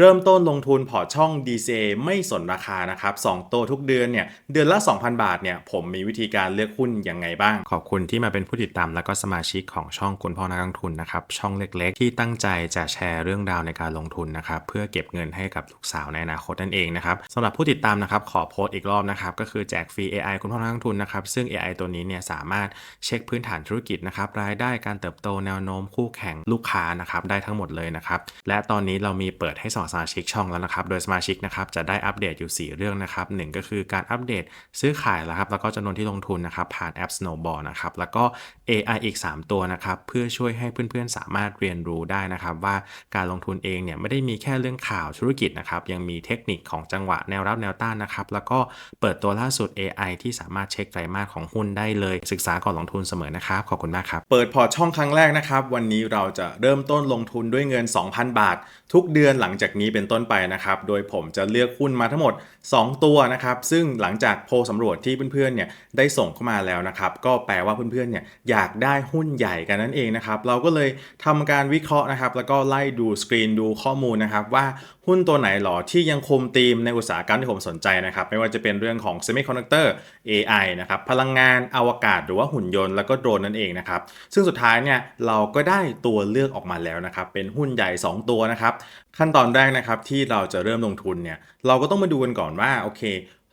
เริ่มต้นลงทุนพอร์ตช่อง DCA ไม่สนราคานะครับ2ตัวทุกเดือนเนี่ยเดือนละ 2,000 บาทเนี่ยผมมีวิธีการเลือกหุ้นยังไงบ้าง ขอบคุณที่มาเป็นผู้ติดตามและก็สมาชิกของช่องคุณพ่อนักลงทุนนะครับช่องเล็กๆ ที่ตั้งใจจะแชร์เรื่องราวในการลงทุนนะครับเพื่อเก็บเงินให้กับลูกสาวในอนาคตนั่นเองนะครับสำหรับผู้ติดตามนะครับขอโพสต์อีกรอบนะครับก็คือแจกฟรี AI คุณพ่อนักลงทุนนะครับซึ่ง AI ตัวนี้เนี่ยสามารถเช็คพื้นฐานธุรกิจนะครับรายได้การเติบโตแนวโน้มคู่แข่งลูกค้านะครับได้ทั้งหมดเลยนะครับและตอนนี้เรามีเปิดให้สอสมาชิกช่องแล้วนะครับ โดยสมาชิกนะครับจะได้อัปเดตอยู่ 4 เรื่องนะครับหนึ่งก็คือการอัปเดตซื้อขายแล้วครับ แล้วก็จำนวนที่ลงทุนนะครับ ผ่านแอป Snowball นะครับ แล้วก็ AI อีก 3 ตัวนะครับ เพื่อช่วยให้เพื่อนๆ สามารถเรียนรู้ได้นะครับ ว่าการลงทุนเองเนี่ยไม่ได้มีแค่เรื่องข่าวธุรกิจนะครับ ยังมีเทคนิคของจังหวะแนวรับแนวต้านนะครับ แล้วก็เปิดตัวล่าสุด AI ที่สามารถเช็คไตรมาสของหุ้นได้เลย ศึกษาก่อนลงทุนเสมอนะครับ ขอบคุณมากครับ เปิดพอร์ตช่องครั้งแรกนะครับ วันนี้เราจะเริ่มต้นลงทุนด้วยเงิน 2,000 บาท ทุกเดือนหลังจากนี้เป็นต้นไปนะครับ โดยผมจะเลือกหุ้นมาทั้งหมด 2 ตัวนะครับ ซึ่งหลังจากโพลสำรวจที่เพื่อนๆเนี่ยได้ส่งเข้ามาแล้วนะครับ ก็แปลว่าเพื่อนๆเนี่ยอยากได้หุ้นใหญ่กันนั่นเองนะครับ เราก็เลยทำการวิเคราะห์นะครับ แล้วก็ไล่ดูสกรีนดูข้อมูลนะครับว่าหุ้นตัวไหนหรอที่ยังคมธีมในอุตสาหกรรมที่ผมสนใจนะครับ ไม่ว่าจะเป็นเรื่องของ Semiconductor AI นะครับพลังงานอวกาศหรือว่าหุ่นยนต์แล้วก็โดรนนั่นเองนะครับ ซึ่งสุดท้ายเนี่ยเราก็ได้ตัวเลือกออกมาแล้วนะครับ เป็นหุ้นใหญ่ 2 ตัวนะครับ ขั้นตอนแรกนะครับที่เราจะเริ่มลงทุนเนี่ยเราก็ต้องมาดูกันก่อนว่าโอเค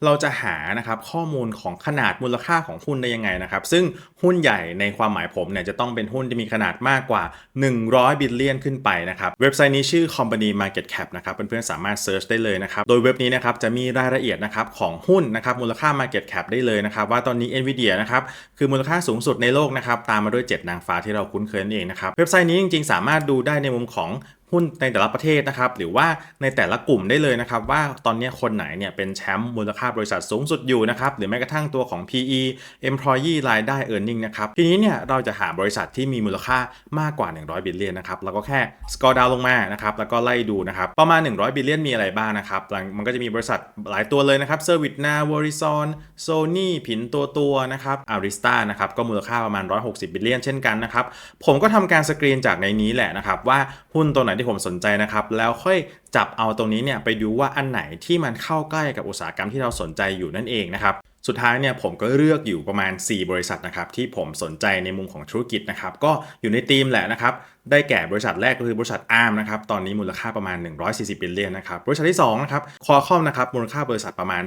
เราจะหานะครับข้อมูลของขนาดมูลค่าของหุ้นได้ยังไงนะครับ ซึ่งหุ้นใหญ่ในความหมายผมเนี่ยจะต้องเป็นหุ้นที่มีขนาดมากกว่า 100 บิลเลียนขึ้นไปนะครับ เว็บไซต์นี้ชื่อ Company Market Cap นะครับเพื่อนๆสามารถเซิร์ชได้เลยนะครับ โดยเว็บนี้นะครับจะมีรายละเอียดนะครับของหุ้นนะครับมูลค่า Market Cap ได้เลยนะครับ ว่าตอนนี้ Nvidia นะครับคือมูลค่าสูงสุดในโลกนะครับตามมาด้วย 7 นางฟ้าที่เราคุ้นเคยนั่นเองนะครับเว็บไซต์นี้จริงๆ สามารถดูได้ในมุมของ หุ้นในแต่ละประเทศนะครับ หรือว่าในแต่ละกลุ่มได้เลยนะครับ ว่าตอนนี้คนไหนเนี่ยเป็นแชมป์มูลค่าบริษัทสูงสุดอยู่นะครับ หรือแม้กระทั่งตัวของ PE employee รายได้ earning นะครับ ทีนี้เนี่ยเราจะหาบริษัทที่มีมูลค่ามากกว่า 100 บิลเลียนนะครับ แล้วก็แค่สกอร์ดาวลงมานะครับ แล้วก็ไล่ดูนะครับ ประมาณ 100 บิลเลียนมีอะไรบ้างนะครับ มันก็จะมีบริษัทหลายตัวเลยนะครับ Service Now Verizon Sony ผินตัวตัวนะครับ Arista นะครับ ก็มูลค่าประมาณ 160 บิลเลียนเช่นกันนะครับ ผมก็ทำการสกรีนจากในนี้แหละนะครับว่าหุ้นตัวไหนที่ผมสนใจนะครับ แล้วค่อยจับเอาตรงนี้เนี่ยไปดูว่าอันไหนที่มันเข้าใกล้กับอุตสาหกรรมที่เราสนใจอยู่นั่นเองนะครับสุดท้ายเนี่ยผมก็เลือกอยู่ประมาณ 4 บริษัทนะครับที่ผมสนใจในมุมของธุรกิจนะครับก็อยู่ในธีมแหละนะครับ ได้แก่บริษัทแรกก็คือบริษัทอาร์มนะครับตอนนี้มูลค่าประมาณ 140 บิลเลียนนะครับบริษัทที่2นะครับคอคอมนะครับมูลค่าบริษัทประมาณ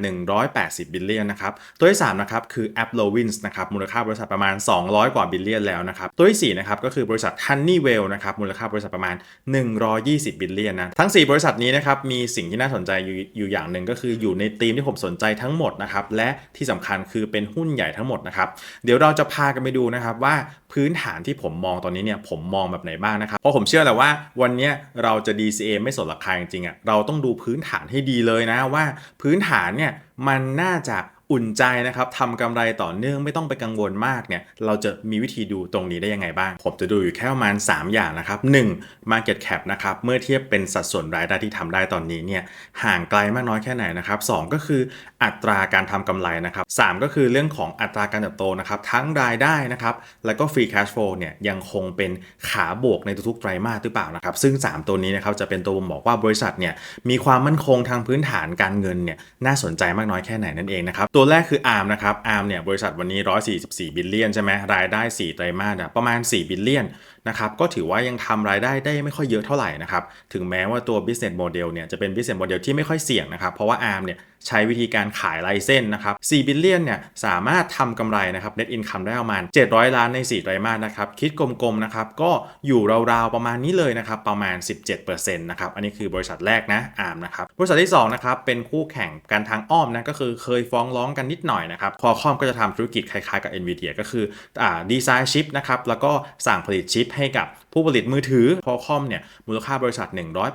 180 บิลเลียนนะครับตัวที่3นะครับคือ a p p l o w i n s นะครับมูลค่าบริษัทประมาณ 200 กว่าบิลเลียนแล้วนะครับตัวที่4นะครับก็คือบริษัท Honeywell นะครับมูลค่าบริษัทประมาณ 120 บิลเลียนนะทั้ง 4 บริษัทนี้นะครับมีสิ่งที่น่าสนใจอยู่อย่างหนึ่งก็คืออยู่ในธีมที่ผมสนใจทั้งหมดนะครับและที่สำคัญคือเป็นหุ้นใหญ่ทั้งหมดนะครับเดี๋ยวเราจะพากันไปดูนะครับว่าพื้นฐานที่ผมมองตอนนี้เนี่ยผมมองแบบไหนบ้างนะครับเพราะผมเชื่อแหละว่าวันนี้เราจะ DCA ไม่สนราคาจริงๆอะเราต้องดูพื้นฐานให้ดีเลยนะว่าพื้นฐานเนี่ยมันน่าจะ อุ่นใจนะครับทำกำไรต่อเนื่องไม่ต้องไปกังวลมากเนี่ยเราจะมีวิธีดูตรงนี้ได้ยังไงบ้าง ผมจะดูอยู่แค่ประมาณ 3 อย่างนะครับ 1. Market Cap นะครับเมื่อเทียบเป็นสัดส่วนรายได้ที่ทำได้ตอนนี้เนี่ยห่างไกลมากน้อยแค่ไหนนะครับสก็คืออัตราการทำกำไรนะครับสก็คือเรื่องของอัตราการเติบโตนะครับทั้งรายได้นะครับแล้วก็ Free Cash Flow เนี่ยยังคงเป็นขาบวกในทุกๆไตรมาสหรือเปล่านะครับซึ่ง 3 ตัวนี้นะครับจะเป็นตัวบ่งบอกว่าบริษัทเนี่ยมีความมั่นคงทางพื้นฐานการเงินเนี่ยน่าสนใจมากน้อยแค่ไหนนั่นเองนะครับตัวแรกคือ ARM นะครับ ARM เนี่ยบริษัทวันนี้ 144 บิลเลียนใช่ไหมรายได้ 4 ไตรมาสประมาณ 4 บิลเลียนนะครับก็ถือว่ายังทำรายได้ได้ไม่ค่อยเยอะเท่าไหร่นะครับถึงแม้ว่าตัว business model เนี่ยจะเป็น business model ที่ไม่ค่อยเสี่ยงนะครับเพราะว่า ARM เนี่ยใช้วิธีการขายไลเส้นนะครับ4บิลเลียนเนี่ยสามารถทำกำไรนะครับ net income ได้ประมาณ 700 ล้านใน 4 ไตรมาสนะครับ คิดกลมๆนะครับก็อยู่ราวๆประมาณนี้เลยนะครับประมาณ 17%นะครับอันนี้คือบริษัทแรกนะอาร์มนะครับบริษัทที่2นะครับเป็นคู่แข่งกันทางอ้อมนะก็คือเคยฟ้องร้องกันนิดหน่อยนะครับคอคอมก็จะทำธุรกิจคล้ายๆกับ NVIDIA ก็คืออ่าดีไซน์ชิปนะครับแล้วก็สั่งผลิตชิปให้กับ ผู้ผลิตมือถือคอคอมเนี่ยมูลค่าบริษัท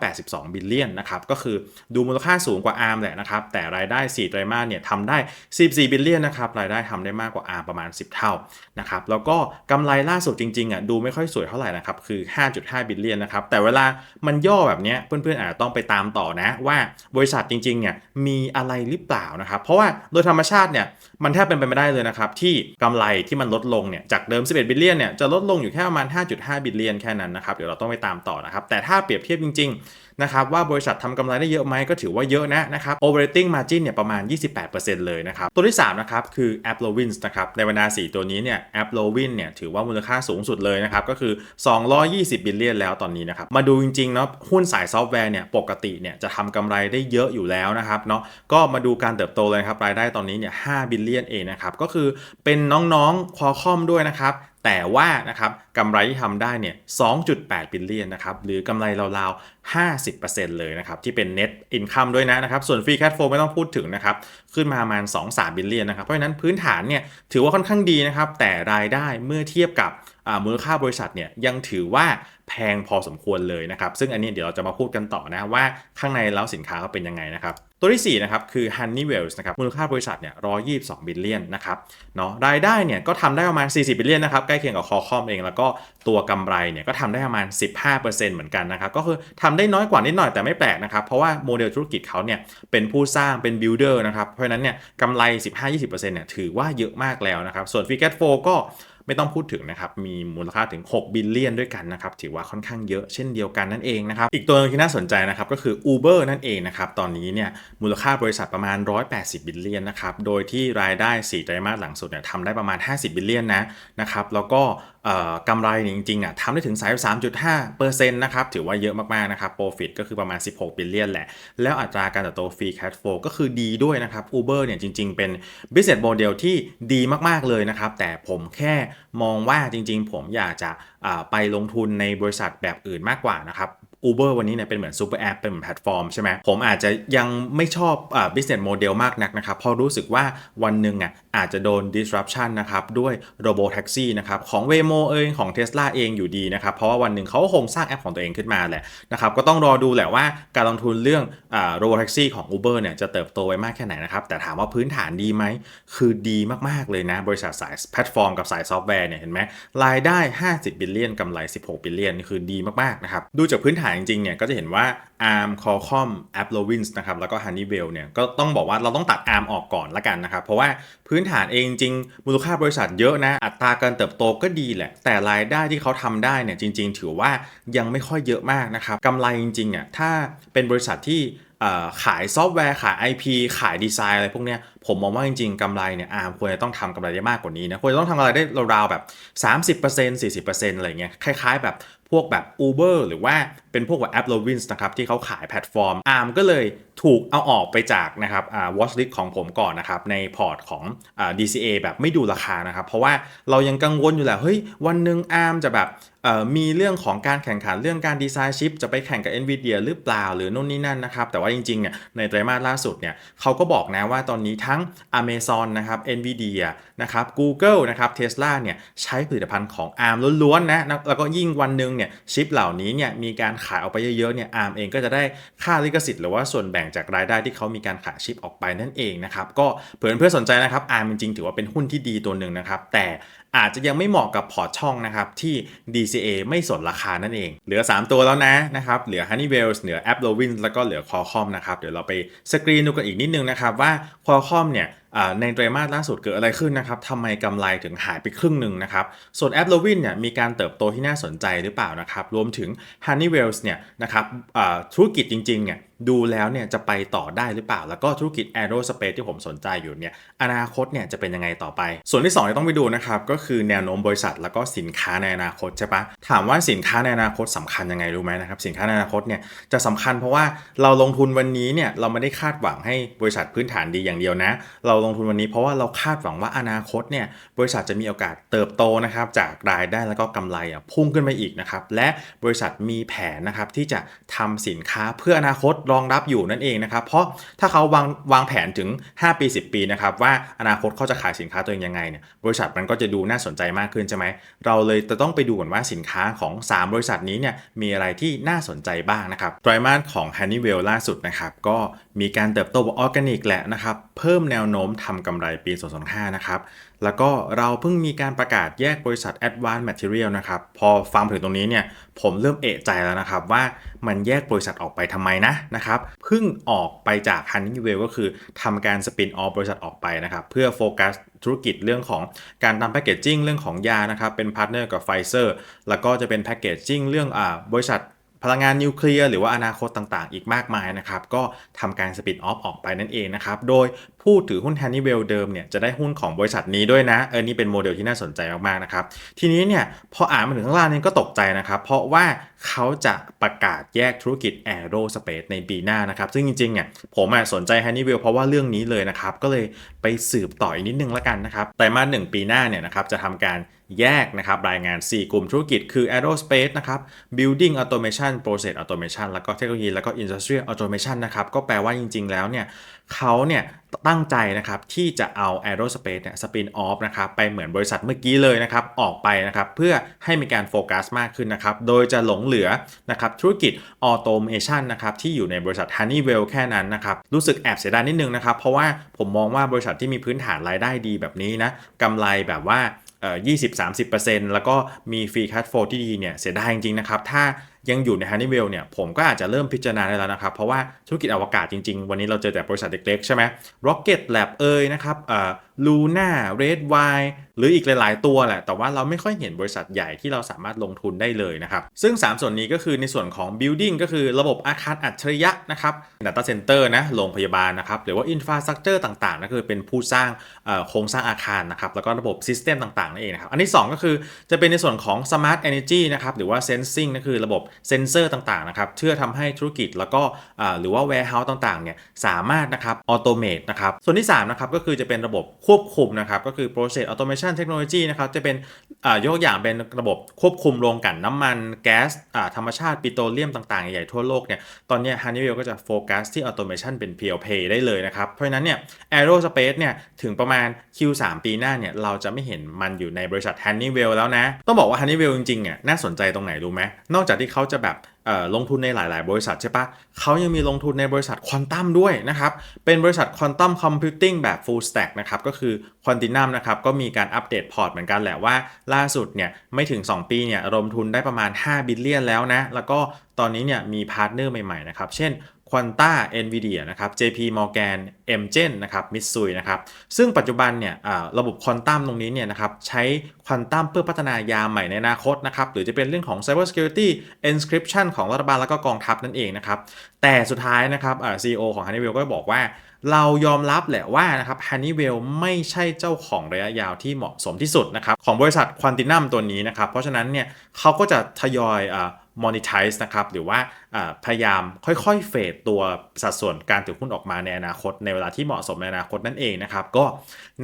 182 บิลเลียนนะครับก็คือดูมูลค่าสูงกว่าอาร์มแหละนะครับแต่รายได้ 4 ไตรมาสเนี่ยทำได้ 14 บิลเลียนนะครับรายได้ทำได้มากกว่าอาร์ประมาณ 10 เท่านะครับแล้วก็กำไรล่าสุดจริงๆอะดูไม่ค่อยสวยเท่าไหร่นะครับคือ 5.5 บิลเลียนนะครับแต่เวลามันย่อแบบเนี้ยเพื่อนๆอาจจะต้องไปตามต่อนะว่าบริษัทจริงๆเนี่ยมีอะไรหรือเปล่านะครับเพราะว่าโดยธรรมชาติเนี่ยมันแทบเป็นไปไม่ได้เลยนะครับที่กำไรที่มันลดลงเนี่ยจากเดิม 11 บิลเลียนเนี่ยจะลดลงอยู่แค่ประมาณ 5.5 บิลเลียนแค่นั้นนะครับเดี๋ยวเราต้องไปตามต่อนะครับแต่ถ้าเปรียบเทียบจริงๆนะครับว่าบริษัททำกำไรได้เยอะไหมก็ถือว่าเยอะนะนะครับ operating margin เนี่ยประมาณ 28%เลยนะครับตัวที่3นะครับคือ a p p l o w i n s นะครับในบรรดา4ตัวนี้เนี่ย a p p l o w i n เนี่ยถือว่ามูลค่าสูงสุดเลยนะครับก็คือ 220 บิลเลียนแล้วตอนนี้นะครับมาดูจริงๆเนาะหุ้นสายซอฟต์แวร์เนี่ยปกติเนี่ยจะทำกำไรได้เยอะอยู่แล้วนะครับเนาะก็มาดูการเติบโตเลยครับรายได้ตอนนี้เนี่ย5บิลเลียนเองนะครับก็คือเป็นน้องๆ Qualcomm ด้วยนะครับ แต่ว่านะครับกำไรที่ทำได้เนี่ย 2.8 บิลเลียนนะครับ หรือกำไรราวๆ 50%เลยนะครับ ที่เป็น net income ด้วยนะนะครับ ส่วน free cash flow ไม่ต้องพูดถึงนะครับ ขึ้นมาประมาณ 2-3 บิลเลียนนะครับ เพราะฉะนั้นพื้นฐานเนี่ยถือว่าค่อนข้างดีนะครับ แต่รายได้เมื่อเทียบกับมูลค่าบริษัทเนี่ยยังถือว่าแพงพอสมควรเลยนะครับ ซึ่งอันนี้เดี๋ยวเราจะมาพูดกันต่อนะว่าข้างในแล้วสินค้าเขาเป็นยังไงนะครับ ตัวที่ 4 นะครับ คือ Honeywell นะครับมูลค่าบริษัทเนี่ย122 บิลเลียนนะครับเนาะรายได้เนี่ยก็ทำได้ประมาณ 40 บิลเลียนนะครับใกล้เคียงกับคอคอมเอง แล้วก็ตัวกำไรเนี่ยก็ทำได้ประมาณ 15%เหมือนกันนะครับก็คือทำได้น้อยกว่านิดหน่อยแต่ไม่แปลกนะครับเพราะว่าโมเดลธุรกิจเขาเนี่ยเป็นผู้สร้างเป็นบิลดเออร์นะครับเพราะฉะนั้นเนี่ยกำไร 15-20%เนี่ยถือว่าเยอะมากแล้วนะครับส่วน Free Cash Flow ก็ ไม่ต้องพูดถึงนะครับ มีมูลค่าถึง 6 บิลเลียนด้วยกันนะครับ ถือว่าค่อนข้างเยอะเช่นเดียวกันนั่นเองนะครับ อีกตัวนึงที่น่าสนใจนะครับก็คือ Uber นั่นเองนะครับ ตอนนี้เนี่ยมูลค่าบริษัทประมาณ 180 บิลเลียนนะครับ โดยที่รายได้ 4 ไตรมาสหลังสุดเนี่ยทำได้ประมาณ 50 บิลเลียนนะนะครับ แล้วก็ กำไรจริงๆอะทำได้ถึง 33.5%นะครับถือว่าเยอะมากๆนะครับ profit ก็คือประมาณ 16 บิลเลียนแหละ แล้วอัตราการเติบโต free cash flow ก็คือดีด้วยนะครับ Uber เนี่ยจริงๆ เป็น business model ที่ดีมากๆเลยนะครับ แต่ผมแค่มองว่าจริงๆ ผมอยากจะไปลงทุนในบริษัทแบบอื่นมากกว่านะครับ Uber วันนี้เนี่ยเป็นเหมือนซูเปอร์แอปเป็นเหมือนแพลตฟอร์มใช่ไหมผมอาจจะยังไม่ชอบอ่า business model มากนักนะครับเพราะรู้สึกว่าวันหนึ่งอะอาจจะโดน disruption นะครับด้วย robo taxi นะครับของ Waymo เองของ Tesla เองอยู่ดีนะครับเพราะว่าวันหนึ่งเขาคงสร้างแอปของตัวเองขึ้นมาแหละนะครับก็ต้องรอดูแหละว่าการลงทุนเรื่องอ่า robo taxi ของ Uber เนี่ยจะเติบโตไวมากแค่ไหนนะครับแต่ถามว่าพื้นฐานดีไหมคือดีมากๆเลยนะ บริษัทสายแพลตฟอร์มกับสายซอฟต์แวร์เนี่ยเห็นไหมรายได้ 50 บิลเลียนกำไร 16 บิลเลียนนี่คือดีมากๆนะครับดูจากพื้นฐานจริงๆเนี่ยก็จะเห็นว่า ARM Qualcomm a p p l o w i n s นะครับแล้วก็ Honeywell เนี่ยก็ต้องบอกว่าเราต้องตัด ARM ออกก่อนละกันนะครับ เพราะว่าพื้นฐานเองจริงมูลค่าบริษัทเยอะนะ อัตราการเติบโตก็ดีแหละ แต่รายได้ที่เขาทำได้เนี่ยจริง ๆ ถือว่ายังไม่ค่อยเยอะมากนะครับกำไรจริงๆอะถ้าเป็นบริษัทที่ขายซอฟต์แวร์ขาย IP ขายดีไซน์อะไรพวกเนี้ยผมมองว่าจริงๆกำไรเนี่ยอาร์มควรจะต้องทำกำไรได้มากกว่านี้นะควรจะต้องทำกำไรได้ราวๆแบบ 30% 40%อะไรเงี้ยคล้ายๆแบบพวกแบบ Uber หรือว่า เป็นพวกแบบ a p p l o w i n s นะครับที่เขาขายแพลตฟอร์ม ARM ก็เลยถูกเอาออกไปจากนะครับวอ่า watch list ของผมก่อนนะครับในพอร์ตของอ DCA แบบไม่ดูราคานะครับ เพราะว่าเรายังกังวลอยู่แหละเฮ้ยวันหนึ่ง ARM จะแบบมีเรื่องของการแข่งขันเรื่องการดีไซน์ชิปจะไปแข่งกับ NVIDIA หรือเปล่าหรือนู่นนี่นั่นนะครับ แต่ว่าจริงๆเนี่ยในไตรมาสล่าสุดเนี่ยเขาก็บอกนะว่าตอนนี้ทั้ง Amazon นะครับ NVIDIA นะครับ Google นะครับ Tesla เนี่ยใช้ผลิตภัณฑ์ของ ARM ล้วนๆนะแล้วก็ยิ่งวันหนึ่งเนี่ยชิปเหล่านี้เนี่ยมีการขายออกไปเยอะๆเนี่ย ARM เองก็จะได้ค่าลิขสิทธิ์หรือว่าส่วนแบ่งจากรายได้ที่เขามีการขายชิปออกไปนั่นเองนะครับก็เพื่อเพื่อสนใจนะครับ ARM จริงๆถือว่าเป็นหุ้นที่ดีตัวหนึ่งนะครับแต่อาจจะยังไม่เหมาะกับพอร์ตช่องนะครับที่ DCA ไม่สนราคานั่นเอง เหลือ 3 ตัวแล้วนะนะครับเหลือ Honeywell เหลือ a p p l o w i n แล้วก็เหลือ Qualcomm นะครับเดี๋ยวเราไปสกรีนดูกันอีกนิดนึงนะครับว่า Qualcomm เนี่ย ในไตรมาสล่าสุดเกิดอะไรขึ้นนะครับทำไมกำไรถึงหายไปครึ่งหนึ่งนะครับ ส่วนแอปโลวินเนี่ยมีการเติบโตที่น่าสนใจหรือเปล่านะครับ รวมถึง Honeywell เนี่ยนะครับธุรกิจจริงๆเนี่ยดูแล้วเนี่ยจะไปต่อได้หรือเปล่า แล้วก็ธุรกิจ Aerospace ที่ผมสนใจอยู่เนี่ยอนาคตเนี่ยจะเป็นยังไงต่อไป ส่วนที่2ที่ต้องไปดูนะครับก็คือแนวโน้มบริษัท แล้วก็สินค้าในอนาคตใช่ปะถามว่าสินค้าในอนาคตสำคัญยังไงรู้ไหมนะครับสินค้าในอนาคตเนี่ยจะสำคัญเพราะว่าเราลงทุนวันนี้เนี่ยเราไม่ได้คาดหวังให้บริษัทพื้นฐานดีอย่างเดียวนะ เราลงทุนวันนี้เพราะว่าเราคาดหวังว่าอนาคตเนี่ยบริษัทจะมีโอกาสเติบโตนะครับจากรายได้แล้วก็กำไรอะพุ่งขึ้นไปอีกนะครับและบริษัทมีแผนนะครับที่จะทำสินค้าเพื่ออนาคตรองรับอยู่นั่นเองนะครับเพราะถ้าเขาวางวางแผนถึง 5 ปี 10 ปีนะครับว่าอนาคตเขาจะขายสินค้าตัวเองยังไงเนี่ยบริษัทมันก็จะดูน่าสนใจมากขึ้นใช่ไหมเราเลยจะต้องไปดูก่อนว่าสินค้าของ 3 บริษัทนี้เนี่ยมีอะไรที่น่าสนใจบ้างนะครับไตรมาสของ Honeywell ล่าสุดนะครับก็มีการเติบโตแบบออร์แกนิกแหละนะครับ เพิ่มแนวโน้มทำกำไรปี 2025 นะครับ แล้วก็เราเพิ่งมีการประกาศแยกบริษัท Advanced Material นะครับ พอฟังถึงตรงนี้เนี่ยผมเริ่มเอะใจแล้วนะครับว่ามันแยกบริษัทออกไปทำไมนะนะครับ เพิ่งออกไปจาก Honeywell ก็คือทำการสปินออฟบริษัทออกไปนะครับ เพื่อโฟกัสธุรกิจเรื่องของการทำแพคเกจจิ้งเรื่องของยานะครับ เป็นพาร์ทเนอร์กับไฟเซอร์แล้วก็จะเป็นแพคเกจจิ้งเรื่องอ่าบริษัท พลังงานนิวเคลียร์หรือว่าอนาคตต่างๆ อีกมากมายนะครับ ก็ทำการสปินออฟออกไปนั่นเองนะครับ โดยผู้ถือหุ้น h a n n y w e l เดิมเนี่ยจะได้หุ้นของบริษัทนี้ด้วยนะ เออนี่เป็นโมเดลที่น่าสนใจมากๆนะครับ ทีนี้เนี่ยพออ่านมาถึงข้างล่างนี้ก็ตกใจนะครับ เพราะว่าเขาจะประกาศแยกธุรกิจ Aerospace ในปีหน้านะครับ ซึ่งจริงๆเนี่ยผมสนใจ h a n n y w e l เพราะว่าเรื่องนี้เลยนะครับ ก็เลยไปสืบต่ออีกนิดนึงแล้วกันนะครับแต่มาหนึ่งปีหน้าเนี่ยนะครับจะทำการ แยกนะครับรายงาน 4 กลุ่มธุรกิจคือ Aerospace นะครับ Building Automation Process Automation แล้วก็เทคโนโลยีแล้วก็ Industrial Automation นะครับ ก็แปลว่าจริง ๆ แล้วเนี่ยเขาเนี่ยตั้งใจนะครับที่จะเอา Aerospace เนี่ยสปินออฟนะครับไปเหมือนบริษัทเมื่อกี้เลยนะครับ ออกไปนะครับ เพื่อให้มีการโฟกัสมากขึ้นนะครับ โดยจะหลงเหลือนะครับธุรกิจ Automation นะครับที่อยู่ในบริษัท Honeywell แค่นั้นนะครับ รู้สึกแอบเสียดายนิดนึงนะครับ เพราะว่าผมมองว่าบริษัทที่มีพื้นฐานรายได้ดีแบบนี้นะกำไรแบบว่า 20-30%แล้วก็มีฟรีคัตโฟที่ดีเนี่ยเสียดายจริงๆนะครับ ถ้า ยังอยู่ใน Honeywell เนี่ยผมก็อาจจะเริ่มพิจารณาได้แล้วนะครับ เพราะว่าธุรกิจอวกาศจริงๆ วันนี้เราเจอแต่บริษัทเล็กๆ ใช่ไหม Rocket Lab เอ่ยนะครับเอ่อ Luna Red Wire หรืออีกหลาย ๆ ตัวแหละ แต่ว่าเราไม่ค่อยเห็นบริษัทใหญ่ที่เราสามารถลงทุนได้เลยนะครับ ซึ่ง 3 ส่วนนี้ก็คือในส่วนของ building ก็คือระบบอาคารอัจฉริยะนะครับ data center นะโรงพยาบาลนะครับ หรือว่า infrastructure ต่างๆนั่นคือเป็นผู้สร้างโครงสร้างอาคารนะครับ แล้วก็ระบบ system ต่างๆนั่นเองนะครับ อันที่ 2 ก็คือจะเป็นในส่วนของ smart energy นะครับหรือว่า sensing นั่นคือระบบเซนเซอร์ต่างๆนะครับเพื่อทำให้ธุรกิจแล้วก็หรือว่า warehouse ต่างๆเนี่ยสามารถนะครับ automate นะครับส่วนที่3นะครับก็คือจะเป็นระบบควบคุมนะครับก็คือ process automation technology นะครับจะเป็นยกอย่างเป็นระบบควบคุมโรงกลั่นน้ำมันแก๊สธรรมชาติปิโตรเลียมต่างๆ ใหญ่ๆทั่วโลกเนี่ยตอนนี้ Honeywell ก็จะโฟกัสที่ automation เป็น PLP ได้เลยนะครับเพราะฉะนั้นเนี่ย aerospace เนี่ยถึงประมาณ Q3 ปีหน้าเนี่ยเราจะไม่เห็นมันอยู่ในบริษัท Honeywell แล้วนะ ต้องบอกว่า Honeywell จริงๆเนี่ยน่าสนใจตรงไหนรู้ไหมนอกจากที่เขาาจะแบบลงทุนในหลาย ๆ บริษัทใช่ปะเขายังมีลงทุนในบริษัทควอนตัมด้วยนะครับ เป็นบริษัทควอนตัมคอมพิวติ้งแบบ full stack นะครับ ก็คือควอนตินัมนะครับ ก็มีการอัปเดตพอร์ตเหมือนกันแหละว่า ล่าสุดเนี่ยไม่ถึง 2 ปีเนี่ยรวมทุนได้ประมาณ 5 บิลเลียนแล้วนะ แล้วก็ตอนนี้เนี่ยมีพาร์ทเนอร์ใหม่ ๆ นะครับ เช่น Quanta Nvidia นะครับ JP Morgan MGen นะครับ Mitsui นะครับซึ่งปัจจุบันเนี่ยระบบควอนตัมตรงนี้เนี่ยนะครับใช้ควอนตัมเพื่อพัฒนายาใหม่ในอนาคตนะครับหรือจะเป็นเรื่องของ Cyber Security Encryption ของรัฐบาลแล้วก็กองทัพนั่นเองนะครับแต่สุดท้ายนะครับ CEO ของ Honeywell ก็บอกว่า เรายอมรับแหละว่านะครับ Honeywell ไม่ใช่เจ้าของระยะยาวที่เหมาะสมที่สุดนะครับของบริษัทควอนตินัมตัวนี้นะครับเพราะฉะนั้นเนี่ยเขาก็จะทยอย monetize นะครับหรือว่าพยายามค่อยๆ เฟดตัวสัดส่วนการถือหุ้นออกมาในอนาคต ในเวลาที่เหมาะสมในอนาคตนั่นเองนะครับ ก็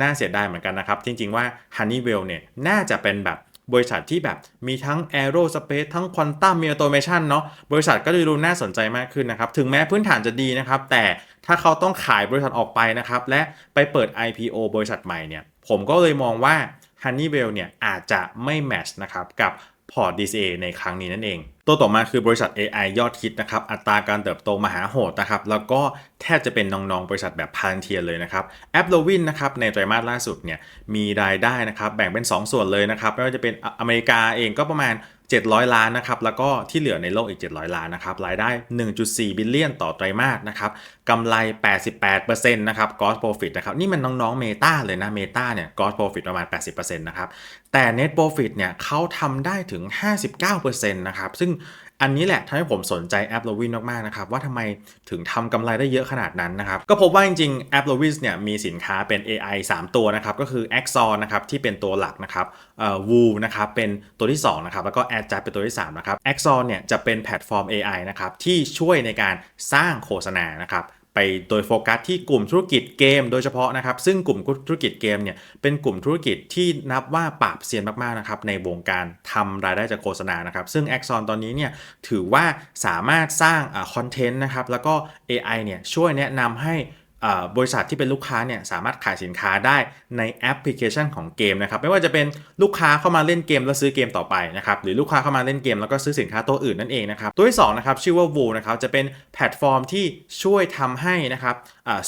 น่าเสียดายเหมือนกันนะครับ จริงๆว่า Honeywell เนี่ยน่าจะเป็นแบบบริษัทที่แบบมีทั้ง Aerospace ทั้ง Quantum มี Automation เนาะบริษัทก็จะดูน่าสนใจมากขึ้นนะครับ ถึงแม้พื้นฐานจะดีนะครับ แต่ถ้าเขาต้องขายบริษัทออกไปนะครับ และไปเปิด IPO บริษัทใหม่เนี่ย ผมก็เลยมองว่า Honeywell เนี่ยอาจจะไม่แมชนะครับกับ พอร์ต DCA ในครั้งนี้นั่นเอง ตัวต่อมาคือบริษัท AI ยอดฮิตนะครับ อัตราการเติบโตมหาโหดนะครับ แล้วก็แทบจะเป็นน้อง ๆ บริษัทแบบพานเทียเลยนะครับแอปโลวินนะครับ ในไตรมาสล่าสุดเนี่ยมีรายได้นะครับ แบ่งเป็น 2 ส่วนเลยนะครับ ไม่ว่าจะเป็นอเมริกาเองก็ประมาณ 700 ล้านนะครับ แล้วก็ที่เหลือในโลกอีก 700 ล้านนะครับ รายได้ 1.4 บิลเลียนต่อไตรมาสนะครับ กำไร 88%นะครับ gross profit นะครับ นี่มันน้องๆ Meta เลยนะ Meta เนี่ย gross profit ประมาณ 80%นะครับ แต่ net profit เนี่ยเขาทำได้ถึง 59%นะครับ ซึ่งอันนี้แหละทำให้ผมสนใจแอป l o w i n มากๆนะครับว่าทำไมถึงทำกำไรได้เยอะขนาดนั้นนะครับก็พบว่าจริงๆแอป l o w i n เนี่ยมีสินค้าเป็น AI 3 ตัวนะครับก็คือ Axon นะครับที่เป็นตัวหลักนะครับเอ่อ Woo นะครับเป็นตัวที่2นะครับแล้วก็ a d j u เป็นตัวที่3นะครับ Axon เนี่ยจะเป็นแพลตฟอร์ม AI นะครับที่ช่วยในการสร้างโฆษณานะครับ ไปโดยโฟกัสที่กลุ่มธุรกิจเกม โดยเฉพาะนะครับ ซึ่งกลุ่มธุรกิจเกมเนี่ยเป็นกลุ่มธุรกิจที่นับว่าปราบเซียนมากๆนะครับในวงการทำรายได้จากโฆษณานะครับ ซึ่ง Axon ตอนนี้เนี่ยถือว่าสามารถสร้างคอนเทนต์นะครับแล้วก็ AI เนี่ยช่วยแนะนำให้ บริษัทที่เป็นลูกค้าเนี่ยสามารถขายสินค้าได้ในแอปพลิเคชันของเกมนะครับไม่ว่าจะเป็นลูกค้าเข้ามาเล่นเกมแล้วซื้อเกมต่อไปนะครับหรือลูกค้าเข้ามาเล่นเกมแล้วก็ซื้อสินค้าตัวอื่นนั่นเองนะครับตัวที่2นะครับชื่อว่า w o นะครับจะเป็นแพลตฟอร์มที่ช่วยทำให้นะครับ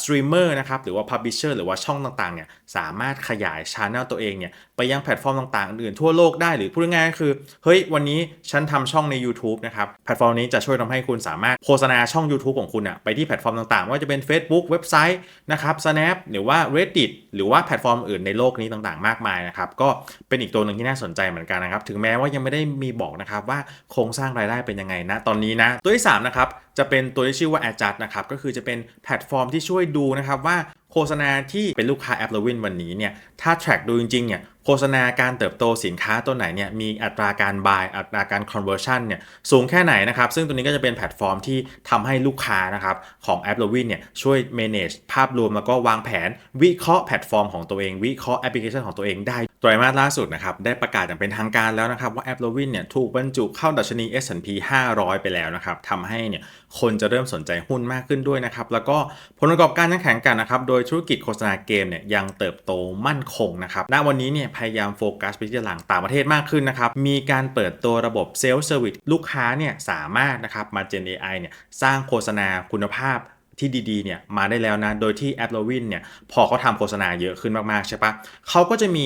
สตรีมเมอร์นะครับหรือว่าพับบิเชอร์หรือว่าช่องต่างๆเนี่ยสามารถขยายช anel ตัวเองเนี่ยไปยังแพลตฟอร์มต่างๆ อื่นทั่วโลกได้หรือพูดง่ายๆก็คือ เฮ้ย วันนี้ฉันทำช่องใน YouTube นะครับ แพลตฟอร์มนี้จะช่วยทำให้คุณสามารถโฆษณาช่อง YouTube ของคุณอะไปที่แพลตฟอร์มต่างๆ ว่าจะเป็น Facebook เว็บไซต์นะครับ Snap หรือว่า Reddit หรือว่าแพลตฟอร์มอื่นในโลกนี้ต่างๆ มากมายนะครับก็เป็นอีกตัวหนึ่งที่น่าสนใจเหมือนกันนะครับถึงแม้ว่ายังไม่ได้มีบอกนะครับว่าโครงสร้างรายได้เป็นยังไงนะตอนนี้นะตัวที่3นะครับจะเป็นตัวที่ชื่อว่า Adjust นะครับก็คือจะเป็นแพลตฟอร์มที่ช่วยดูนะครับว่าโฆษณาที่เป็นลูกค้าแอป l ลวินวันนี้เนี่ยถ้า track ดูจริงๆเนี่ยโฆษณาการเติบโตสินค้าตัวไหนเนี่ยมีอัตราการ buy อัตราการ conversion เนี่ยสูงแค่ไหนนะครับ ซึ่งตัวนี้ก็จะเป็นแพลตฟอร์มที่ทำให้ลูกค้านะครับของแอป l ลวินเนี่ยช่วย manage ภาพรวมแล้วก็วางแผนวิเคราะห์แพลตฟอร์มของตัวเอง วิเคราะห์แอปพลิเคชันของตัวเองได้ ไตรมาสล่าสุดนะครับได้ประกาศอย่างเป็นทางการแล้วนะครับว่าแอป l ลวินเนี่ยถูกบรรจุเข้าดัชนี S&P 500 ไปแล้วนะครับทำให้เนี่ยคนจะเริ่มสนใจหุ้นมากขึ้นด้วยนะครับแล้วก็ผลประกอบการยังแข็งกร่งนะครับโดยธุรกิจโฆษณาเกมเนี่ยยังเติบโตมั่นคงนะครับณวันนี้เนี่ยพยายามโฟกัสไปที่ตลาดต่างประเทศมากขึ้นนะครับมีการเปิดตัวระบบเซลล์เซอร์วิสลูกค้าเนี่ยสามารถนะครับมา Gen AI เนี่ยสร้างโฆษณาคุณภาพ ที่ดีๆเนี่ยมาได้แล้วนะ โดยที่แอปโลวินเนี่ยพอเขาทำโฆษณาเยอะขึ้นมากๆใช่ปะเขาก็จะมี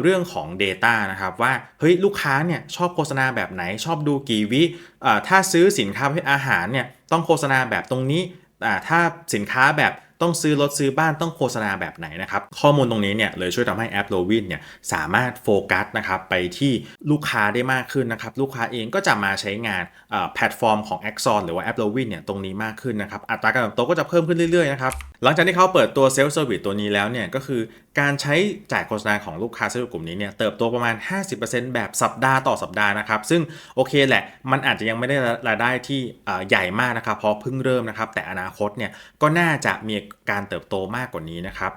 เรื่องของ Data นะครับว่าเฮ้ยลูกค้าเนี่ยชอบโฆษณาแบบไหนชอบดูกี่วิถ้าซื้อสินค้าประเภทอาหารเนี่ยต้องโฆษณาแบบตรงนี้ถ้าสินค้าแบบ ต้องซื้อรถซื้อบ้านต้องโฆษณาแบบไหนนะครับข้อมูลตรงนี้เนี่ยเลยช่วยทำให้แอปโลวินเนี่ยสามารถโฟกัสนะครับไปที่ลูกค้าได้มากขึ้นนะครับลูกค้าเองก็จะมาใช้งานแพลตฟอร์มของ a x o n หรือว่าแอปโลวินเนี่ยตรงนี้มากขึ้นนะครับอัตราการเติบโตก็จะเพิ่มขึ้นเรื่อยๆนะครับหลังจากที่เขาเปิดตัวเซลล์เซอร์วิสตัวนี้แล้วเนี่ยก็คือการใช้จ่ายโฆษณาของลูกค้าเซลล์กลุ่มนี้เนี่ยเติบโตประมาณ 50%แบบสัปดาห์ต่อสัปดาห์นะครับซึ่งโอเคแหละมันอาจจะยังไม่ได้รายได้ที่ใหญ่มากนะครับเพราะเพิ่งเริ่มนะครับแต่อนาคตเนี่ยก็น่าจะมีการเติบโตมากกว่านี้นะครับ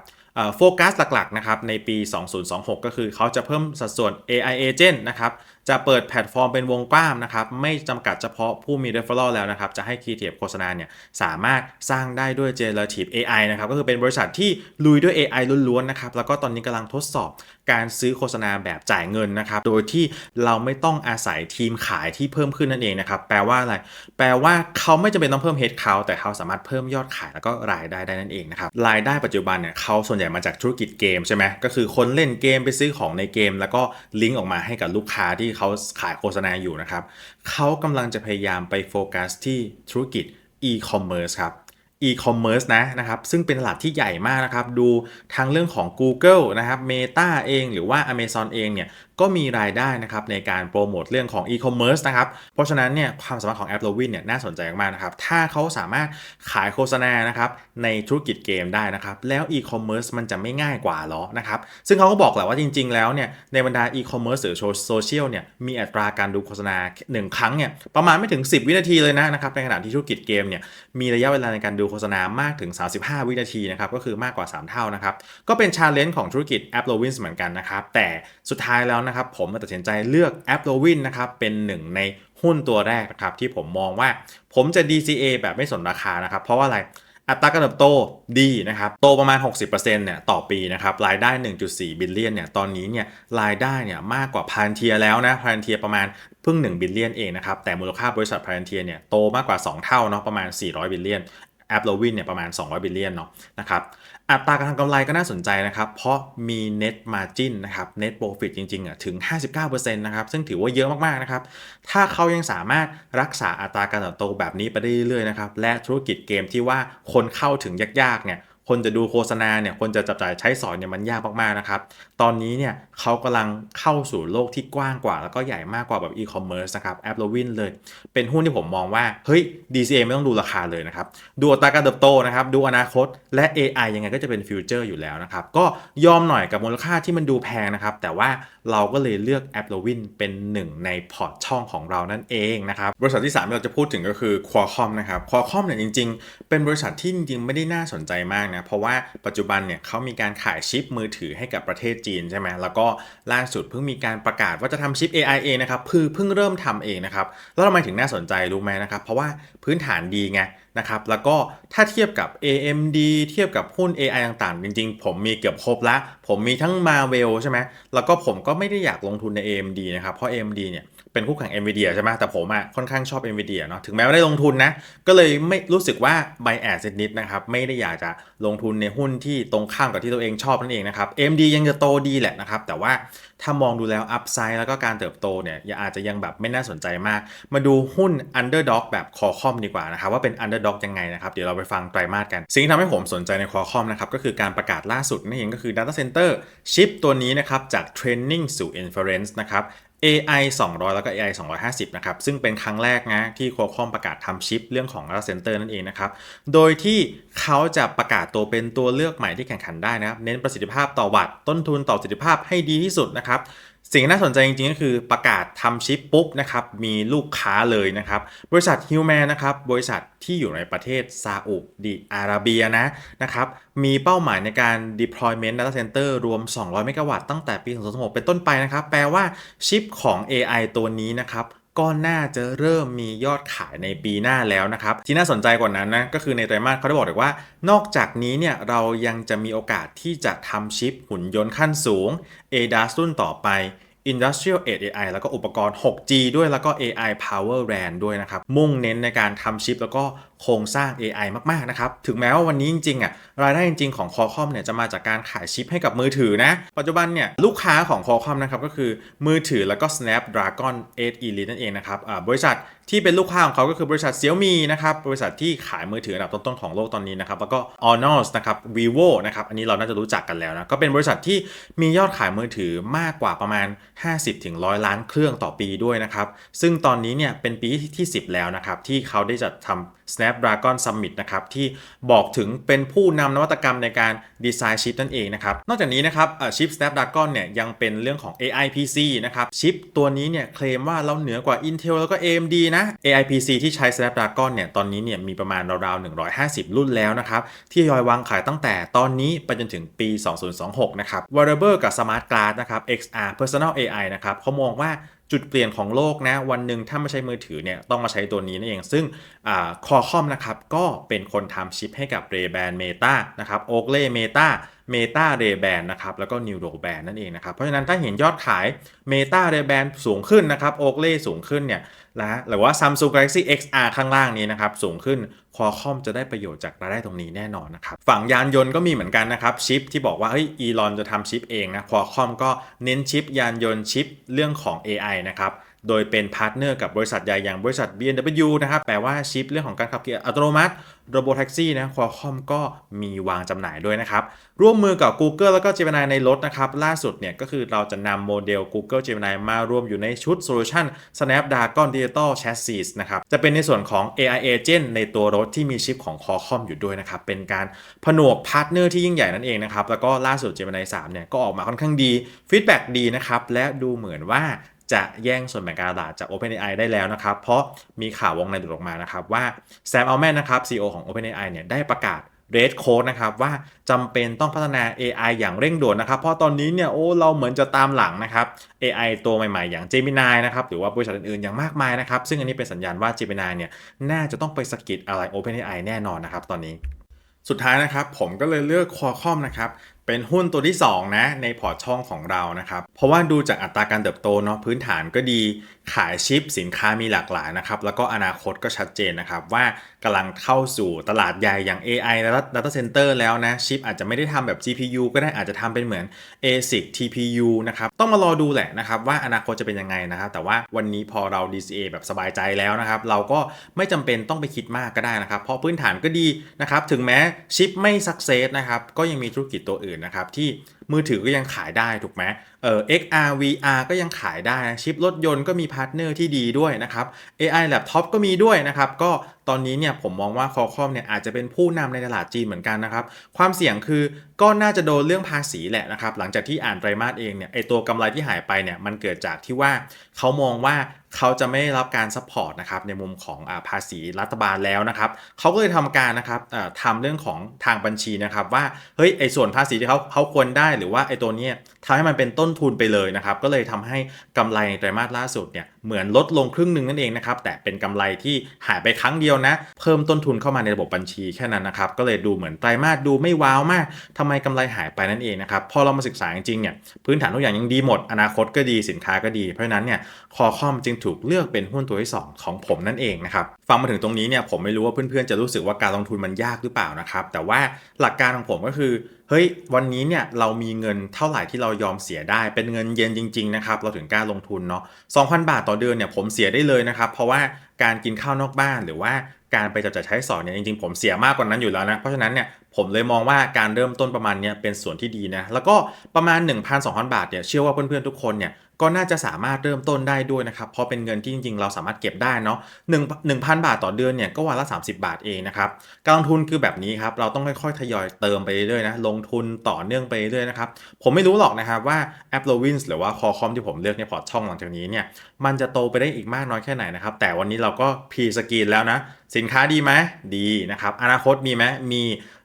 โฟกัสหลักๆนะครับในปี 2026 ก็คือเขาจะเพิ่มสัดส่วน AI agent นะครับจะเปิดแพลตฟอร์มเป็นวงกว้างนะครับไม่จำกัดเฉพาะผู้มี referral แล้วนะครับจะให้ Creative โฆษณาเนี่ยสามารถสร้างได้ด้วย Generative AI นะครับก็คือเป็นบริษัทที่ลุยด้วย AI ล้วนๆนะครับแล้วก็ตอนนี้กำลังทดสอบ การซื้อโฆษณาแบบจ่ายเงินนะครับ โดยที่เราไม่ต้องอาศัยทีมขายที่เพิ่มขึ้นนั่นเองนะครับ แปลว่าอะไร แปลว่าเขาไม่จำเป็นต้องเพิ่ม head count แต่เขาสามารถเพิ่มยอดขายแล้วก็รายได้ได้นั่นเองนะครับ รายได้ปัจจุบันเนี่ยเขาส่วนใหญ่มาจากธุรกิจเกมใช่ไหมก็คือคนเล่นเกมไปซื้อของในเกม แล้วก็ลิงก์ออกมาให้กับลูกค้าที่เขาขายโฆษณาอยู่นะครับ เขากำลังจะพยายามไปโฟกัสที่ธุรกิจ e-commerce ครับ อีคอมเมิร์ซนะนะครับซึ่งเป็นตลาดที่ใหญ่มากนะครับ ดูทั้งเรื่องของ Google นะครับ Meta เอง หรือว่า Amazon เองเนี่ยก็มีรายได้นะครับในการโปรโมทเรื่องของ e-commerce นะครับ เพราะฉะนั้นเนี่ยความสามารถของแอป l ลวินเนี่ยน่าสนใจมากนะครับ ถ้าเขาสามารถขายโฆษณานะครับในธุรกิจเกมได้นะครับ แล้ว e-commerce มันจะไม่ง่ายกว่าหรอนะครับ ซึ่งเขาก็บอกแหละว่าจริง ๆ แล้วเนี่ยในบรรดา e-commerce หรือโซเชียลเนี่ยมีอัตราการดูโฆษณา 1 ครั้งเนี่ยประมาณไม่ถึง 10 วินาทีเลยนะนะครับในขณะที่ธุรกิจเกมเนี่ยมีระยะเวลาในการดูโฆษณามากถึง 35 วินาทีนะครับก็คือมากกว่า 3 เท่านะครับก็เป็นชาเลนจ์ของธุรกิจแอป l ลวินเหมือนกันนะครับแต่สุดท้ายแล้วนะครับผมตัดสินใจเลือกแอปโลวินนะครับเป็นหนึ่งในหุ้นตัวแรกนะครับที่ผมมองว่าผมจะ DCA แบบไม่สนราคานะครับ เพราะว่าอะไรอัตราการเติบโตดีนะครับ โตประมาณ 60%เนี่ยต่อปีนะครับ รายได้ 1.4 บิลเลียนเนี่ย ตอนนี้เนี่ยรายได้เนี่ยมากกว่าพันเทียแล้วนะพันเทียประมาณเพิ่ง 1 บิลเลียนเองนะครับ แต่มูลค่าบริษัทพันเทียเนี่ยโตมากกว่า 2 เท่าเนาะประมาณ 400 บิลเลียนแอปโลวินเนี่ยประมาณ 200 บิลเลียนเนาะนะครับ อัตราการทำกำไรก็น่าสนใจนะครับ เพราะมี net margin นะครับ net profit จริงๆอะถึง 59%นะครับซึ่งถือว่าเยอะมากๆนะครับ ถ้าเขายังสามารถรักษาอัตราการเติบโตแบบนี้ไปได้เรื่อยๆนะครับ และธุรกิจเกมที่ว่าคนเข้าถึงยากๆเนี่ย คนจะดูโฆษณาเนี่ยคนจะจับจ่ายใช้สอยเนี่ยมันยากมากๆนะครับ ตอนนี้เนี่ยเขากำลังเข้าสู่โลกที่กว้างกว่า แล้วก็ใหญ่มากกว่าแบบอีคอมเมิร์ซนะครับแอปโลวินเลย เป็นหุ้นที่ผมมองว่า เฮ้ย DCA ไม่ต้องดูราคาเลยนะครับ ดูอัตราการเติบโตนะครับ ดูอนาคต และ AI ยังไงก็จะเป็นฟิวเจอร์อยู่แล้วนะครับ ก็ยอมหน่อยกับมูลค่าที่มันดูแพงนะครับ แต่ว่าเราก็เลยเลือกแอปโลวินเป็นหนึ่งในพอร์ตช่องของเรานั่นเองนะครับบริษัทที่3ที่เราจะพูดถึงก็คือ Qualcomm นะครับ Qualcomm เนี่ยจริง ๆ เป็นบริษัทที่จริงๆไม่ได้น่าสนใจมากนะเพราะว่าปัจจุบันเนี่ยเขามีการขายชิปมือถือให้กับประเทศจีนใช่ไหมแล้วก็ล่าสุดเพิ่งมีการประกาศว่าจะทำชิป AI เองนะครับคือเพิ่งเริ่มทำเองนะครับแล้วทำไมถึงน่าสนใจรู้ไหมนะครับเพราะว่าพื้นฐานดีไงนะครับแล้วก็ถ้าเทียบกับ AMD เทียบกับหุ้น AI ต่างๆ จริงๆ ผมมีเกือบครบละ ผมมีทั้ง Marvel ใช่ไหมแล้วก็ผมก็ไม่ได้อยากลงทุนใน AMD นะครับเพราะ AMD เนี่ย เป็นคู่แข่ง NVIDIA ใช่ไหมแต่ผมอะค่อนข้างชอบ NVIDIA เนาะถึงแม้ว่าได้ลงทุนนะ ก็เลยไม่รู้สึกว่า buy a d นิดนะครับ ไม่ได้อยากจะลงทุนในหุ้นที่ตรงข้ามกับที่ตัวเองชอบนั่นเองนะครับ AMD ยังจะโตดีแหละนะครับ แต่ว่าถ้ามองดูแล้ว upside แล้วก็การเติบโตเนี่ยยังอาจจะยังแบบไม่น่าสนใจมาก มาดูหุ้น underdog แบบ Qualcomm ดีกว่านะครับว่าเป็น underdog ยังไงนะครับเดี๋ยวเราไปฟังไตรมาสกัน สิ่งที่ทำให้ผมสนใจใน Qualcomm นะครับก็คือการประกาศล่าสุดนั่นเองก็คือ data center ชิปตัวนี้นะครับจาก training สู่ inference นะครับ AI 200 แล้วก็ AI 250 นะครับ ซึ่งเป็นครั้งแรกนะที่ Qualcomm ประกาศทำชิปเรื่องของ data center นั่นเองนะครับ โดยที่เขาจะประกาศตัวเป็นตัวเลือกใหม่ที่แข่งขันได้นะครับ เน้นประสิทธิภาพต่อวัตต์ต้นทุนต่อประสิทธิภาพให้ดีที่สุดนะครับ สิ่งที่น่าสนใจจริงๆ ก็คือประกาศทำชิปปุ๊บนะครับมีลูกค้าเลยนะครับ บริษัทฮิวแมนนะครับบริษัทที่อยู่ในประเทศซาอุดีอาระเบียนะนะครับมีเป้าหมายในการ deployment data center รวม 200 เมกะวัตต์ตั้งแต่ปี 2026เป็นต้นไปนะครับ แปลว่าชิปของ AI ตัวนี้นะครับ ก็น่าจะเริ่มมียอดขายในปีหน้าแล้วนะครับ ที่น่าสนใจกว่านั้นนะก็คือในไตรมาสเขาได้บอกเลยว่า นอกจากนี้เนี่ยเรายังจะมีโอกาสที่จะทำชิปหุ่นยนต์ขั้นสูง ADAS รุ่นต่อไป Industrial Edge AI แล้วก็อุปกรณ์ 6G ด้วยแล้วก็ AI Power RAN ด้วยนะครับ มุ่งเน้นในการทำชิปแล้วก็โครงสร้าง AI มากๆนะครับ ถึงแม้ว่าวันนี้จริงๆอะรายได้จริงๆของ Qualcomm เนี่ยจะมาจากการขายชิปให้กับมือถือนะ ปัจจุบันเนี่ยลูกค้าของ Qualcomm นะครับก็คือมือถือแล้วก็ Snapdragon 8 Elite นั่นเองนะครับบริษัทที่เป็นลูกค้าของเขาก็คือบริษัท Xiaomi นะครับบริษัทที่ขายมือถืออันดับต้นๆของโลกตอนนี้นะครับแล้วก็ Honor นะครับ Vivo นะครับอันนี้เราน่าจะรู้จักกันแล้วนะก็เป็นบริษัทที่มียอดขายมือถือมากกว่าประมาณ 50-100 ล้านเครื่องต่อปีด้วยนะครับซึ่งตอนนี้เนี่ยเป็นปีที่ 10 แล้วนะครับที่เขาได้จัดทำ Snapdragon Summit นะครับที่บอกถึงเป็นผู้นำนวัตกรรมในการดีไซน์ชิปนั่นเองนะครับนอกจากนี้นะครับชิป Snapdragon เนี่ยยังเป็นเรื่องของ AI PC นะครับชิปตัวนี้เนี่ยเคลมว่าเราเหนือกว่า Intel แล้วก็ AMD นะ AI PC ที่ใช้ Snapdragon เนี่ยตอนนี้เนี่ยมีประมาณราวๆ150 รุ่นแล้วนะครับที่ยอยวางขายตั้งแต่ตอนนี้ไปจนถึงปี 2026 นะครับ Wearable กับ Smart Glass นะครับ XR Personal AI นะครับเขามองว่า จุดเปลี่ยนของโลกนะวันหนึ่งถ้าไม่ใช้มือถือเนี่ยต้องมาใช้ตัวนี้นั่นเอง ซึ่งคอคอมนะครับก็เป็นคนทำชิปให้กับ Ray Ban Meta นะครับ Oakley Meta Meta Ray Ban นะครับแล้วก็ Neuro b a n นั่นเองนะครับเพราะฉะนั้นถ้าเห็นยอดขาย Meta Ray Ban สูงขึ้นนะครับ Oakley สูงขึ้นเนี่ยนะหรือว่า Samsung Galaxy XR ข้างล่างนี้นะครับสูงขึ้น คอคอมจะได้ประโยชน์จากรายได้ตรงนี้แน่นอนนะครับฝั่งยานยนต์ก็มีเหมือนกันนะครับชิปที่บอกว่าเฮ้ยอีลอนจะทำชิปเองนะคอคอมก็เน้นชิปยานยนต์ชิปเรื่องของ AI นะครับ โดยเป็นพาร์ทเนอร์กับบริษัทใหญ่อย่างบริษัท BMW นะครับ แปลว่าชิปเรื่องของการขับเกียร์อัตโนมัติโรบอทแท็กซี่นะคอคอมก็มีวางจำหน่ายด้วยนะครับ ร่วมมือกับ Google แล้วก็ Gemini ในรถนะครับ ล่าสุดเนี่ยก็คือเราจะนำโมเดล Google Gemini มารวมอยู่ในชุดโซลูชัน Snapdragon Digital Chassis นะครับ จะเป็นในส่วนของ AI Agent ในตัวรถที่มีชิปของ Qualcomm อยู่ด้วยนะครับ เป็นการผนวกพาร์ทเนอร์ที่ยิ่งใหญ่นั่นเองนะครับ แล้วก็ล่าสุด Gemini 3เนี่ยก็ออกมาค่อนข้างดีฟีดแบ็กดีนะครับและดูเหมือนว่า จะแย่งส่วนแบ่งการตลาดจาก OpenAI ได้แล้วนะครับ เพราะมีข่าววงในหลุดออกมานะครับว่า Sam Altman นะครับ CEO ของ OpenAI เนี่ยได้ประกาศ Red Code นะครับว่าจำเป็นต้องพัฒนา AI อย่างเร่งด่วนนะครับ เพราะตอนนี้เนี่ยโอ้เราเหมือนจะตามหลังนะครับ AI ตัวใหม่ๆ อย่าง Gemini นะครับหรือว่าบริษัทอื่นๆ อย่างมากมายนะครับ ซึ่งอันนี้เป็นสัญญาณว่า Gemini เนี่ยน่าจะต้องไปสกิดอะไร OpenAI แน่นอนนะครับตอนนี้สุดท้ายนะครับผมก็เลยเลือก Qualcomm นะครับ เป็นหุ้นตัวที่ 2 นะในพอร์ตช่องของเรานะครับ เพราะว่าดูจากอัตราการเติบโตเนาะพื้นฐานก็ดีขายชิปสินค้ามีหลากหลายนะครับ แล้วก็อนาคตก็ชัดเจนนะครับ ว่ากำลังเข้าสู่ตลาดใหญ่อย่าง AI และ Data Center แล้วนะ ชิปอาจจะไม่ได้ทำแบบ GPU ก็ได้อาจจะทำเป็นเหมือน ASIC TPU นะครับ ต้องมารอดูแหละนะครับ ว่าอนาคตจะเป็นยังไงนะครับ แต่ว่าวันนี้พอเรา DCA แบบสบายใจแล้วนะครับ เราก็ไม่จำเป็นต้องไปคิดมากก็ได้นะครับ เพราะพื้นฐานก็ดีนะครับถึงแม้ชิปไม่สักเซสนะครับก็ยังมีธุรกิจตัวอื่นนะครับที่มือถือก็ยังขายได้ถูกไหมเออ XR VR ก็ยังขายได้นะชิปรถยนต์ก็มีพาร์ทเนอร์ที่ดีด้วยนะครับ AI Laptop ก็มีด้วยนะครับ ก็ตอนนี้เนี่ยผมมองว่า Qualcomm เนี่ยอาจจะเป็นผู้นำในตลาดจีนเหมือนกันนะครับ ความเสี่ยงคือก็น่าจะโดนเรื่องภาษีแหละนะครับ หลังจากที่อ่านไตรมาสเองเนี่ยไอตัวกำไรที่หายไปเนี่ยมันเกิดจากที่ว่าเขามองว่า เขาจะไม่ได้รับการซัพพอร์ตนะครับในมุมของอภาษีรัฐบาลแล้วนะครับเขาก็เลยทำการนะครับทำเรื่องของทางบัญชีนะครับว่าเฮ้ยไอส่วนภาษีที่เขาเขาควรได้หรือว่าไอตัวเนี้ยทำให้มันเป็นต้นทุนไปเลยนะครับก็เลยทำให้กำไรในไตรมาสล่าสุดเนี่ยเหมือนลดลงครึ่งหนึ่งนั่นเองนะครับแต่เป็นกำไรที่หายไปครั้งเดียวนะ เพิ่มต้นทุนเข้ามาในระบบบัญชีแค่นั้นนะครับก็เลยดูเหมือนไตรมาสดูไม่ว้าวมากทำไมกำไรหายไปนั่นเองนะครับพอเรามาศึกษาจริงๆเนี่ยพื้นฐานทุกอย่างยังดีหมด อนาคตก็ดีสินค้าก็ดี เพราะฉะนั้นเนี่ยคอคอมจึงถูกเลือกเป็นหุ้นตัวที่ 2 ของผมนั่นเองนะครับฟังมาถึงตรงนี้เนี่ยผมไม่รู้ว่าเพื่อนๆจะรู้สึกว่าการลงทุนมันยากหรือเปล่านะครับแต่ว่าหลักการของผมก็คือเฮ้ยวันนี้เนี่ยเรามีเงินเท่าไหร่ที่เรายอมเสียได้ เป็นเงินเย็นจริงๆนะครับเราถึงกล้าลงทุนเนาะ2,000 บาทต่อเดือนเนี่ยผมเสียได้เลยนะครับเพราะว่าการกินข้าวนอกบ้านหรือว่าการไปจับจ่ายใช้สอยเนี่ยจริงๆผมเสียมากกว่านั้นอยู่แล้วนะเพราะฉะนั้นเนี่ย ผมเลยมองว่าการเริ่มต้นประมาณนี้เป็นส่วนที่ดีนะ แล้วก็ประมาณ 1,200 บาทเนี่ยเชื่อว่าเพื่อนๆทุกคนเนี่ยก็น่าจะสามารถเริ่มต้นได้ด้วยนะครับ เพราะเป็นเงินที่จริงๆ เราสามารถเก็บได้เนาะ1 1,000บาทต่อเดือนเนี่ยก็วันละ 30 บาทเองนะครับ การลงทุนคือแบบนี้ครับ เราต้องค่อยๆ ทยอยเติมไปเรื่อยๆนะ ลงทุนต่อเนื่องไปเรื่อยๆนะครับ ผมไม่รู้หรอกนะครับว่าแอป l o w i n s หรือว่าคอคอมที่ผมเลือกในพอร์ตช่องหลังจากนี้เนี่ยมันจะโตไปได้อีกมากน้อยแค่ไหนนะครับ แต่วันนี้เราก็พรีสกรีนแล้วนะ สินค้าดีไหมดีนะครับ อนาคตมีไหมมี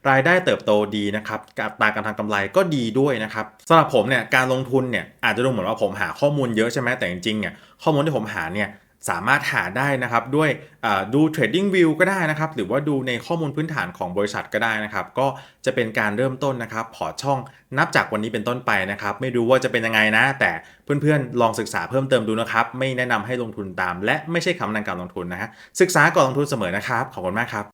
รายได้เติบโตดีนะครับอัตราการทำกำไรก็ดีด้วยนะครับสำหรับผมเนี่ยการลงทุนเนี่ยอาจจะดูเหมือนว่าผมหาข้อมูลเยอะใช่ไหมแต่จริงๆเนี่ยข้อมูลที่ผมหาเนี่ยสามารถหาได้นะครับด้วยดู Trading View ก็ได้นะครับ หรือว่าดูในข้อมูลพื้นฐานของบริษัทก็ได้นะครับ ก็จะเป็นการเริ่มต้นนะครับพอช่องนับจากวันนี้เป็นต้นไปนะครับ ไม่รู้ว่าจะเป็นยังไงนะ แต่เพื่อนๆ ลองศึกษาเพิ่มเติมดูนะครับ ไม่แนะนำให้ลงทุนตาม และไม่ใช่คำแนะนำการลงทุนนะฮะศึกษาก่อนลงทุนเสมอนะครับ ขอบคุณมากครับ